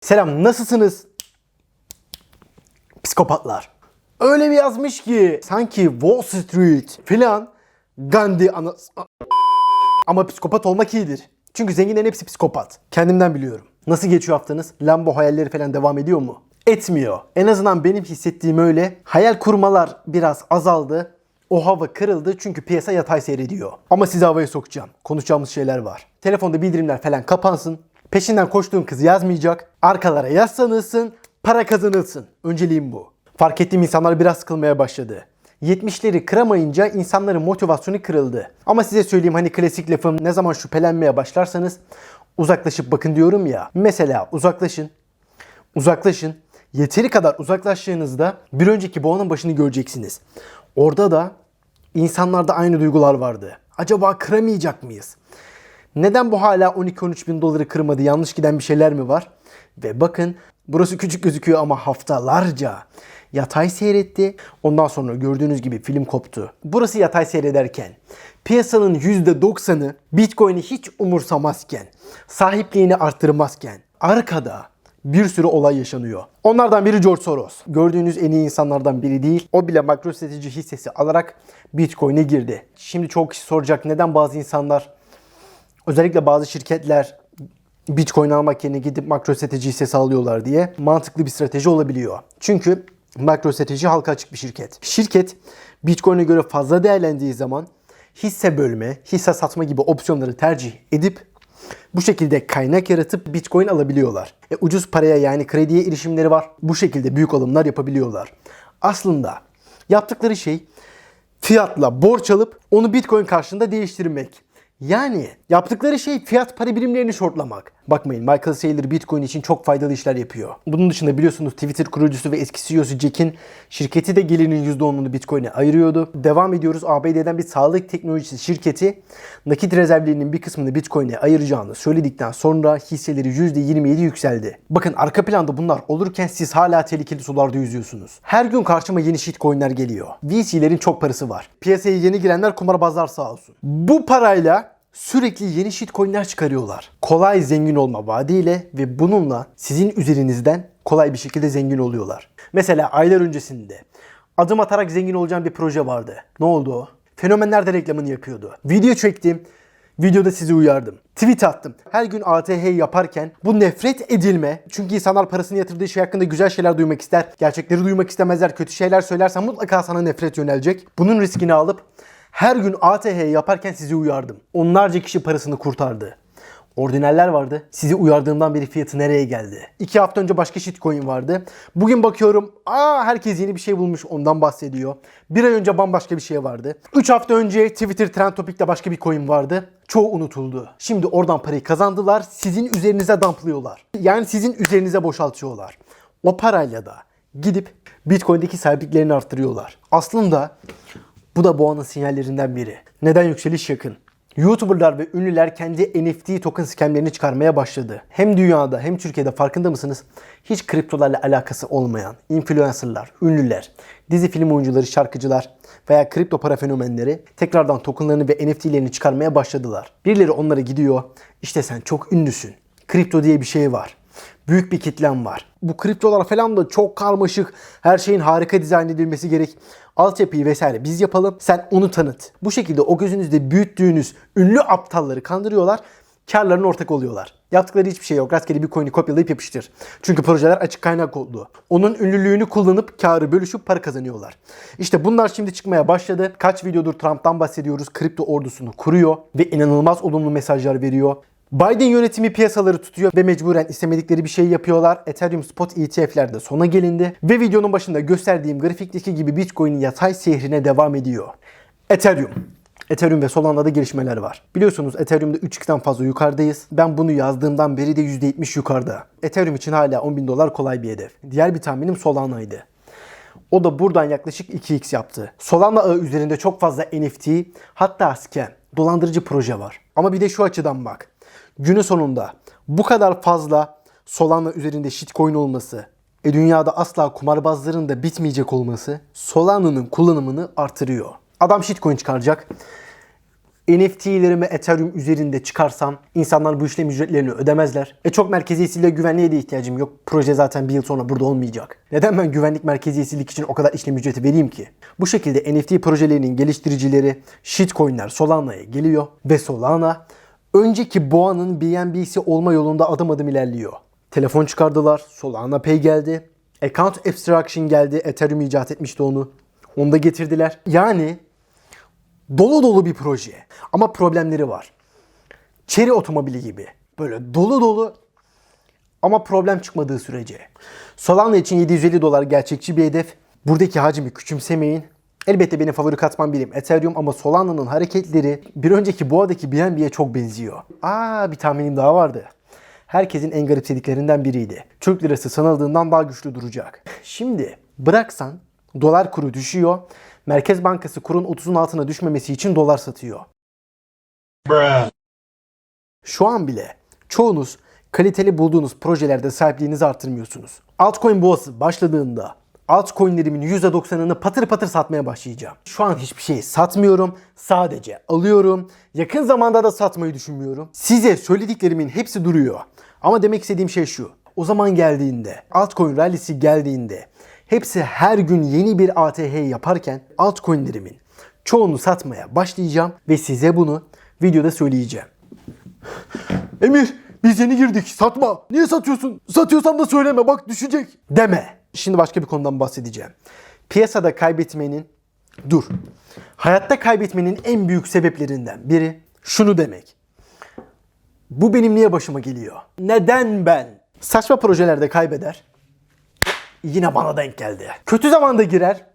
Selam nasılsınız? Psikopatlar. Öyle bir yazmış ki sanki Wall Street filan Gandhi ana... Ama psikopat olmak iyidir. Çünkü zenginlerin hepsi psikopat. Kendimden biliyorum. Nasıl geçiyor haftanız? Lambo hayalleri falan devam ediyor mu? Etmiyor. En azından benim hissettiğim öyle. Hayal kurmalar biraz azaldı. O hava kırıldı çünkü piyasa yatay seyrediyor. Ama sizi havaya sokacağım. Konuşacağımız şeyler var. Telefonda bildirimler falan kapansın. Peşinden koştuğum kız yazmayacak. Arkalara yaslanılsın. Para kazanılsın. Önceliğim bu. Fark ettiğim insanlar biraz sıkılmaya başladı. 70'leri kıramayınca insanların motivasyonu kırıldı. Ama size söyleyeyim hani klasik lafım ne zaman şüphelenmeye başlarsanız uzaklaşıp bakın diyorum ya. Mesela uzaklaşın. Uzaklaşın. Yeteri kadar uzaklaştığınızda bir önceki boğanın başını göreceksiniz. Orada da insanlarda aynı duygular vardı. Acaba kıramayacak mıyız? Neden bu hala 12-13 bin doları kırmadı? Yanlış giden bir şeyler mi var? Ve bakın burası küçük gözüküyor ama haftalarca yatay seyretti. Ondan sonra gördüğünüz gibi film koptu. Burası yatay seyrederken piyasanın %90'ı Bitcoin'i hiç umursamazken, sahipliğini arttırmazken arkada bir sürü olay yaşanıyor. Onlardan biri George Soros. Gördüğünüz en iyi insanlardan biri değil. O bile MicroStrategy hissesi alarak Bitcoin'e girdi. Şimdi çok kişi soracak neden bazı insanlar özellikle bazı şirketler Bitcoin almak yerine gidip MicroStrategy hissesi alıyorlar diye mantıklı bir strateji olabiliyor. Çünkü MicroStrategy halka açık bir şirket. Şirket Bitcoin'e göre fazla değerlendiği zaman hisse bölme, hisse satma gibi opsiyonları tercih edip bu şekilde kaynak yaratıp Bitcoin alabiliyorlar. E, ucuz paraya yani krediye erişimleri var. Bu şekilde büyük alımlar yapabiliyorlar. Aslında yaptıkları şey fiyatla borç alıp onu Bitcoin karşılığında değiştirmek. Yani yaptıkları şey fiyat para birimlerini shortlamak. Bakmayın Michael Saylor Bitcoin için çok faydalı işler yapıyor. Bunun dışında biliyorsunuz Twitter kurucusu ve eski CEO'su Jack'in şirketi de gelirinin %10'unu Bitcoin'e ayırıyordu. Devam ediyoruz. ABD'den bir sağlık teknolojisi şirketi nakit rezervlerinin bir kısmını Bitcoin'e ayıracağını söyledikten sonra hisseleri %27 yükseldi. Bakın arka planda bunlar olurken siz hala tehlikeli sularda yüzüyorsunuz. Her gün karşıma yeni shitcoin'ler geliyor. VC'lerin çok parası var. Piyasaya yeni girenler kumarbazlar sağ olsun. Bu parayla sürekli yeni shitcoin'ler çıkarıyorlar. Kolay zengin olma vaadiyle ve bununla sizin üzerinizden kolay bir şekilde zengin oluyorlar. Mesela aylar öncesinde adım atarak zengin olacağım bir proje vardı. Ne oldu? Fenomenler de reklamını yapıyordu. Video çektim. Videoda sizi uyardım. Tweet attım. Her gün ATH yaparken bu nefret edilme. Çünkü insanlar parasını yatırdığı şey hakkında güzel şeyler duymak ister. Gerçekleri duymak istemezler. Kötü şeyler söylersen mutlaka sana nefret yönelecek. Bunun riskini alıp her gün ATH yaparken sizi uyardım. Onlarca kişi parasını kurtardı. Ordinaller vardı. Sizi uyardığımdan beri fiyatı nereye geldi? İki hafta önce başka shitcoin vardı. Bugün bakıyorum aa herkes yeni bir şey bulmuş ondan bahsediyor. Bir ay önce bambaşka bir şey vardı. Üç hafta önce Twitter Trend Topic'te başka bir coin vardı. Çoğu unutuldu. Şimdi oradan parayı kazandılar. Sizin üzerinize damplıyorlar. Yani sizin üzerinize boşaltıyorlar. O parayla da gidip Bitcoin'deki sahipliklerini arttırıyorlar. Aslında bu da boğanın sinyallerinden biri. Neden yükseliş yakın? YouTuberlar ve ünlüler kendi NFT token scamlerini çıkarmaya başladı. Hem dünyada hem Türkiye'de farkında mısınız? Hiç kriptolarla alakası olmayan influencerlar, ünlüler, dizi film oyuncuları, şarkıcılar veya kripto para fenomenleri tekrardan tokenlarını ve NFT'lerini çıkarmaya başladılar. Birileri onlara gidiyor. İşte sen çok ünlüsün. Kripto diye bir şey var. Büyük bir kitlem var. Bu kriptolar falan da çok karmaşık. Her şeyin harika dizayn edilmesi gerek. Altyapıyı vesaire biz yapalım. Sen onu tanıt. Bu şekilde o gözünüzde büyüttüğünüz ünlü aptalları kandırıyorlar. Karlarına ortak oluyorlar. Yaptıkları hiçbir şey yok. Rastgele bir coin'i kopyalayıp yapıştır. Çünkü projeler açık kaynak oldu. Onun ünlülüğünü kullanıp karı bölüşüp para kazanıyorlar. İşte bunlar şimdi çıkmaya başladı. Kaç videodur Trump'tan bahsediyoruz. Kripto ordusunu kuruyor ve inanılmaz olumlu mesajlar veriyor. Biden yönetimi piyasaları tutuyor ve mecburen istemedikleri bir şey yapıyorlar. Ethereum spot ETF'lerde sona gelindi ve videonun başında gösterdiğim grafikteki gibi Bitcoin'in yatay seyrine devam ediyor. Ethereum. Ethereum ve Solana'da gelişmeler var. Biliyorsunuz Ethereum'da 3x'ten fazla yukarıdayız. Ben bunu yazdığımdan beri de %70 yukarıda. Ethereum için hala 10 bin dolar kolay bir hedef. Diğer bir tahminim Solana'ydı. O da buradan yaklaşık 2x yaptı. Solana ağı üzerinde çok fazla NFT hatta scam, dolandırıcı proje var. Ama bir de şu açıdan bak. Günün sonunda bu kadar fazla Solana üzerinde shitcoin olması, e dünyada asla kumarbazların da bitmeyecek olması Solana'nın kullanımını artırıyor. Adam shitcoin çıkaracak. NFT'lerimi Ethereum üzerinde çıkarsam insanlar bu işlem ücretlerini ödemezler. E çok merkeziyetsizliğe güvenliğe de ihtiyacım yok. Proje zaten bir yıl sonra burada olmayacak. Neden ben güvenlik merkeziyetsizlik için o kadar işlem ücreti vereyim ki? Bu şekilde NFT projelerinin geliştiricileri shitcoinler Solana'ya geliyor ve Solana önceki Boğa'nın BNB'si olma yolunda adım adım ilerliyor. Telefon çıkardılar, Solana Pay geldi, Account Abstraction geldi, Ethereum icat etmişti onu. Onu da getirdiler. Yani dolu dolu bir proje. Ama problemleri var. Chery otomobili gibi. Böyle dolu dolu ama problem çıkmadığı sürece. Solana için 750 dolar gerçekçi bir hedef. Buradaki hacmi küçümsemeyin. Elbette benim favori katman birim Ethereum ama Solana'nın hareketleri bir önceki Boğa'daki BNB'ye çok benziyor. Aa bir tahminim daha vardı. Herkesin en garipsediklerinden biriydi. Türk lirası sanıldığından daha güçlü duracak. Şimdi bıraksan dolar kuru düşüyor. Merkez Bankası kurun 30'un altına düşmemesi için dolar satıyor. Şu an bile çoğunuz kaliteli bulduğunuz projelerde sahipliğinizi artırmıyorsunuz. Altcoin boğası başladığında altcoinlerimin %90'ını patır patır satmaya başlayacağım. Şu an hiçbir şey satmıyorum. Sadece alıyorum. Yakın zamanda da satmayı düşünmüyorum. Size söylediklerimin hepsi duruyor. Ama demek istediğim şey şu. O zaman geldiğinde, altcoin rallisi geldiğinde hepsi her gün yeni bir ATH yaparken altcoinlerimin çoğunu satmaya başlayacağım ve size bunu videoda söyleyeceğim. Emir biz yeni girdik satma. Niye satıyorsun? Satıyorsan da söyleme bak düşecek. Deme. Şimdi başka bir konudan bahsedeceğim. Piyasada kaybetmenin dur. Hayatta kaybetmenin en büyük sebeplerinden biri şunu demek. Bu benim niye başıma geliyor? Neden ben? Saçma projelerde kaybeder. Yine bana denk geldi. Kötü zamanda girer.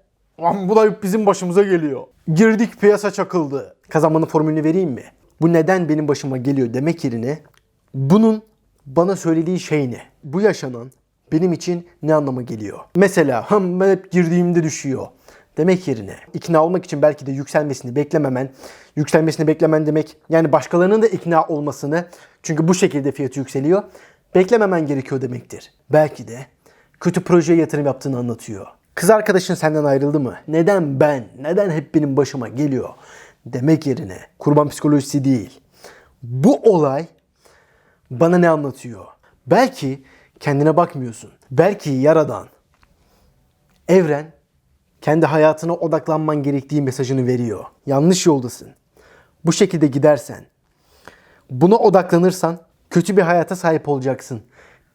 Lan bu da hep bizim başımıza geliyor. Girdik piyasa çakıldı. Kazanmanın formülünü vereyim mi? Bu neden benim başıma geliyor demek yerine bunun bana söylediği şey ne? Bu yaşanan benim için ne anlama geliyor? Mesela hım ben hep girdiğimde düşüyor. Demek yerine ikna olmak için belki de yükselmesini beklememen, yükselmesini beklemen demek yani başkalarının da ikna olmasını çünkü bu şekilde fiyatı yükseliyor. Beklememen gerekiyor demektir. Belki de kötü projeye yatırım yaptığını anlatıyor. Kız arkadaşın senden ayrıldı mı? Neden ben? Neden hep benim başıma geliyor? Demek yerine kurban psikolojisi değil. Bu olay bana ne anlatıyor? Belki kendine bakmıyorsun. Belki yaradan, evren kendi hayatına odaklanman gerektiği mesajını veriyor. Yanlış yoldasın. Bu şekilde gidersen, buna odaklanırsan kötü bir hayata sahip olacaksın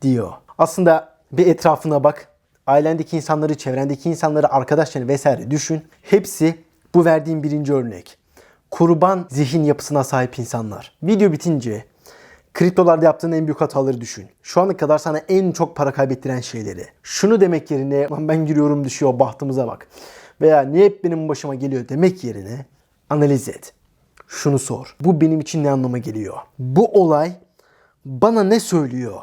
diyor. Aslında bir etrafına bak. Ailendeki insanları, çevrendeki insanları, arkadaşlarını vesaire düşün. Hepsi bu verdiğim birinci örnek. Kurban zihin yapısına sahip insanlar. Video bitince kriptolarda yaptığın en büyük hataları düşün. Şu ana kadar sana en çok para kaybettiren şeyleri. Şunu demek yerine "Lan ben giriyorum düşüyor bahtımıza bak. Veya niye hep benim başıma geliyor demek yerine analiz et. Şunu sor. Bu benim için ne anlama geliyor? Bu olay bana ne söylüyor?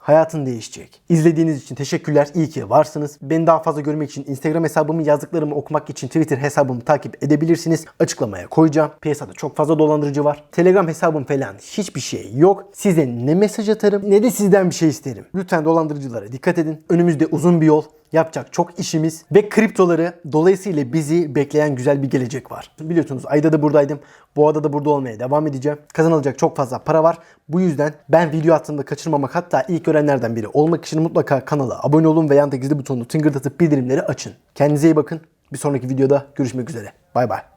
Hayatın değişecek. İzlediğiniz için teşekkürler. İyi ki varsınız. Beni daha fazla görmek için Instagram hesabımı yazdıklarımı okumak için Twitter hesabımı takip edebilirsiniz. Açıklamaya koyacağım. Piyasada çok fazla dolandırıcı var. Telegram hesabım falan hiçbir şey yok. Size ne mesaj atarım ne de sizden bir şey isterim. Lütfen dolandırıcılara dikkat edin. Önümüzde uzun bir yol. Yapacak çok işimiz ve kriptoları dolayısıyla bizi bekleyen güzel bir gelecek var. Biliyorsunuz ayda da buradaydım. Bu arada da burada olmaya devam edeceğim. Kazanılacak çok fazla para var. Bu yüzden ben video attığımda kaçırmamak hatta ilk görenlerden biri olmak için mutlaka kanala abone olun ve yanda gizli butonunu tıngırdatıp bildirimleri açın. Kendinize iyi bakın. Bir sonraki videoda görüşmek üzere. Bay bay.